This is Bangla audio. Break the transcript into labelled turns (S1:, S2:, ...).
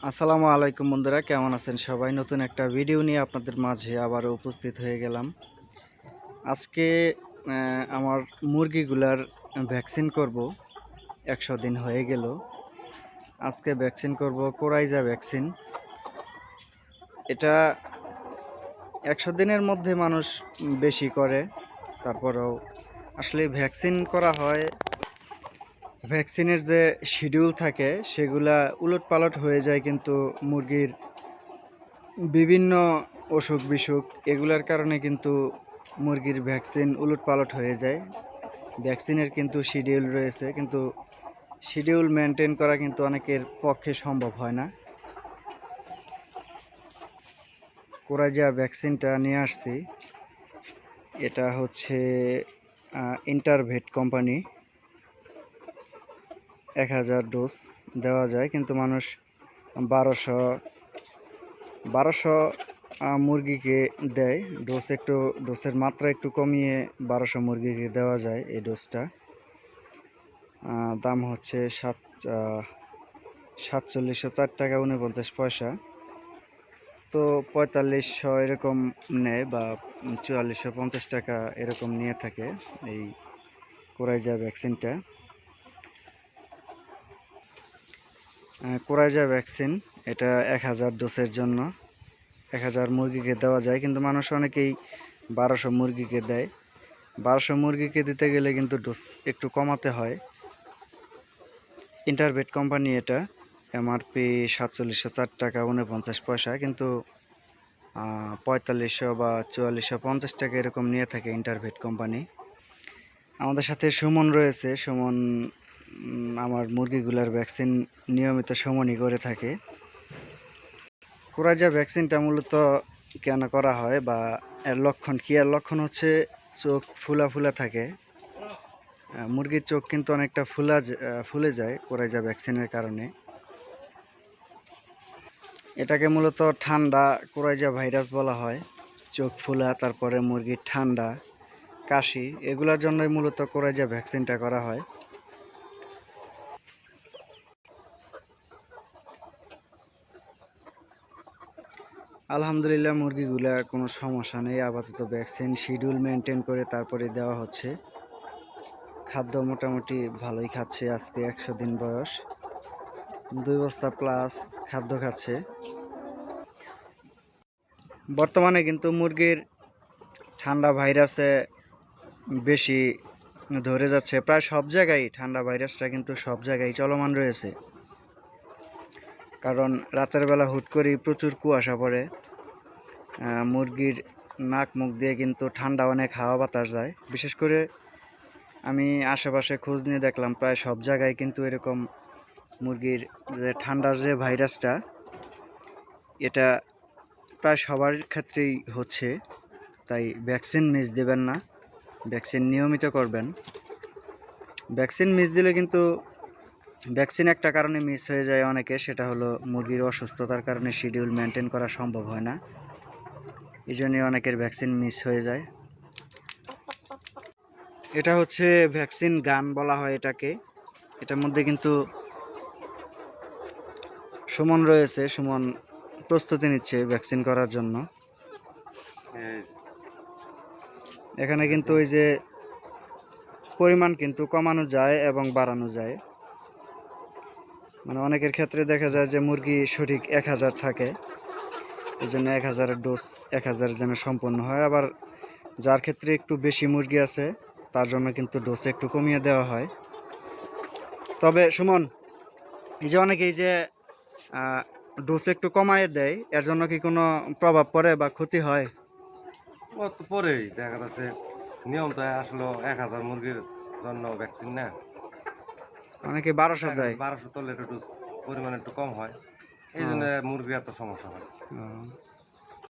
S1: আসসালামু আলাইকুম বন্ধুরা, কেমন আছেন সবাই? নতুন একটা ভিডিও নিয়ে আপনাদের মাঝে আবারও উপস্থিত হয়ে গেলাম। আজকে আমার মুরগিগুলার ভ্যাকসিন করব। একশো দিন হয়ে গেল। আজকে ভ্যাকসিন করব কোরাইজা ভ্যাকসিন এটা একশো দিনের মধ্যে মানুষ বেশি করে, তারপরেও আসলে ভ্যাকসিন করা হয় ভ্যাকসিনের যে শিডিউল থাকে, সেগুলা উলট পালট হয়ে যায় কিন্তু মুরগির বিভিন্ন অসুখ বিসুখ, এগুলার কারণে কিন্তু মুরগির ভ্যাকসিন উলট পালট হয়ে যায়। ভ্যাকসিনের কিন্তু শিডিউল রয়েছে, কিন্তু শিডিউল মেনটেন করা কিন্তু অনেকের পক্ষে সম্ভব হয় না। কোরাইজা ভ্যাকসিনটা নিয়ে আসছি। এটা হচ্ছে ইন্টারভেট কোম্পানি। এক হাজার ডোজ দেওয়া যায়, কিন্তু মানুষ বারোশো বারোশো মুরগিকে দেয়। ডোজ একটু ডোজের মাত্রা একটু কমিয়ে বারোশো মুরগিকে দেওয়া যায় এই ডোজটা দাম হচ্ছে সাত সাতচল্লিশশো চার টাকা উনপঞ্চাশ পয়সা। তো পঁয়তাল্লিশশো এরকম নেয় বা চুয়াল্লিশশো পঞ্চাশ টাকা এরকম নিয়ে থাকে এই কোরাইজা ভ্যাকসিনটা। কোরাইজা ভ্যাকসিন, এটা এক হাজার ডোজের জন্য। এক হাজার মুরগিকে দেওয়া যায়, কিন্তু মানুষ অনেকেই বারোশো মুরগিকে দেয়। বারোশো মুরগিকে দিতে গেলে কিন্তু ডোজ একটু কমাতে হয়। ইন্টারভেট কোম্পানি এটা এমআরপি সাতচল্লিশশো চার টাকা উনপঞ্চাশ পয়সা, কিন্তু পঁয়তাল্লিশশো বা চুয়াল্লিশশো পঞ্চাশ টাকা এরকম নিয়ে থাকে ইন্টারভেট কোম্পানি আমাদের সাথে সুমন রয়েছে, সুমন আমার মুরগিগুলার ভ্যাকসিন নিয়মিত সমনই করে থাকে। কোরাজা ভ্যাকসিনটা মূলত কেন করা হয় বা এর লক্ষণ কী? এর লক্ষণ হচ্ছে চোখ ফুলা ফুলা থাকে। মুরগির চোখ কিন্তু অনেকটা ফুলা ফুলে যায় কোরাইজা ভ্যাকসিনের কারণে। এটাকে মূলত ঠান্ডা কোরাইজা ভাইরাস বলা হয়। চোখ ফুলা, তারপরে মুরগির ঠান্ডা, কাশি, এগুলোর জন্যই মূলত কোরাইজা ভ্যাকসিনটা করা হয়। আলহামদুলিল্লাহ মুরগিগুলা কোনো সমস্যা নেই। আপাতত ভ্যাকসিন শিডিউল মেনটেন করে তারপরে দেওয়া হচ্ছে। খাদ্য মোটামুটি ভালোই খাচ্ছে আজকে একশো দিন বয়স। দুই বস্তা প্লাস খাদ্য খাচ্ছে। বর্তমানে কিন্তু মুরগির ঠান্ডা ভাইরাসে বেশি ধরে যাচ্ছে। প্রায় সব জায়গায় ঠান্ডা ভাইরাসটা কিন্তু সব জায়গায় চলমান রয়েছে। কারণ রাতের বেলা হুট করেই প্রচুর কুয়াশা পড়ে। মুরগির নাক মুখ দিয়ে কিন্তু ঠান্ডা অনেক হাওয়া বাতাস যায়। বিশেষ করে আমি আশেপাশে খোঁজ নিয়ে দেখলাম, প্রায় সব জায়গায় কিন্তু এরকম মুরগির যে ঠান্ডার যে ভাইরাসটা, এটা প্রায় সবার ক্ষেত্রেই হচ্ছে। তাই ভ্যাকসিন মিস দেবেন না, ভ্যাকসিন নিয়মিত করবেন। ভ্যাকসিন মিস দিলে কিন্তু ভ্যাকসিন একটা কারণে মিস হয়ে যায় অনেকে, সেটা হলো মুরগির অসুস্থতার কারণে শিডিউল মেনটেন করা সম্ভব হয় না। এই জন্যই অনেকের ভ্যাকসিন মিস হয়ে যায়। এটা হচ্ছে ভ্যাকসিন গান বলা হয় এটাকে। এটার মধ্যে কিন্তু সুমন রয়েছে, সুমন প্রস্তুতি নিচ্ছে ভ্যাকসিন করার জন্য। এখানে কিন্তু ওই যে পরিমাণ কিন্তু কমানো যায় এবং বাড়ানো যায়। মানে অনেকের ক্ষেত্রে দেখা যায় যে মুরগি সঠিক এক হাজার থাকে এই জন্য এক হাজারের ডোজ এক হাজার যেন সম্পন্ন হয়। আবার যার ক্ষেত্রে একটু বেশি মুরগি আছে, তার জন্য কিন্তু ডোজ একটু কমিয়ে দেওয়া হয়। তবে সুমন, এই যে অনেকেই যে ডোজ একটু কমায় দেয়, এর জন্য কি কোনো প্রভাব পড়ে বা ক্ষতি হয়?
S2: পরেই দেখা যাচ্ছে নিয়ম তো আসলে এক হাজার মুরগির জন্য ভ্যাকসিন না
S1: অনেকে বারোশো দেয়।
S2: বারোশো তলে একটু পরিমাণ একটু কম হয়। এই জন্য মুরগির এত সমস্যা হয়।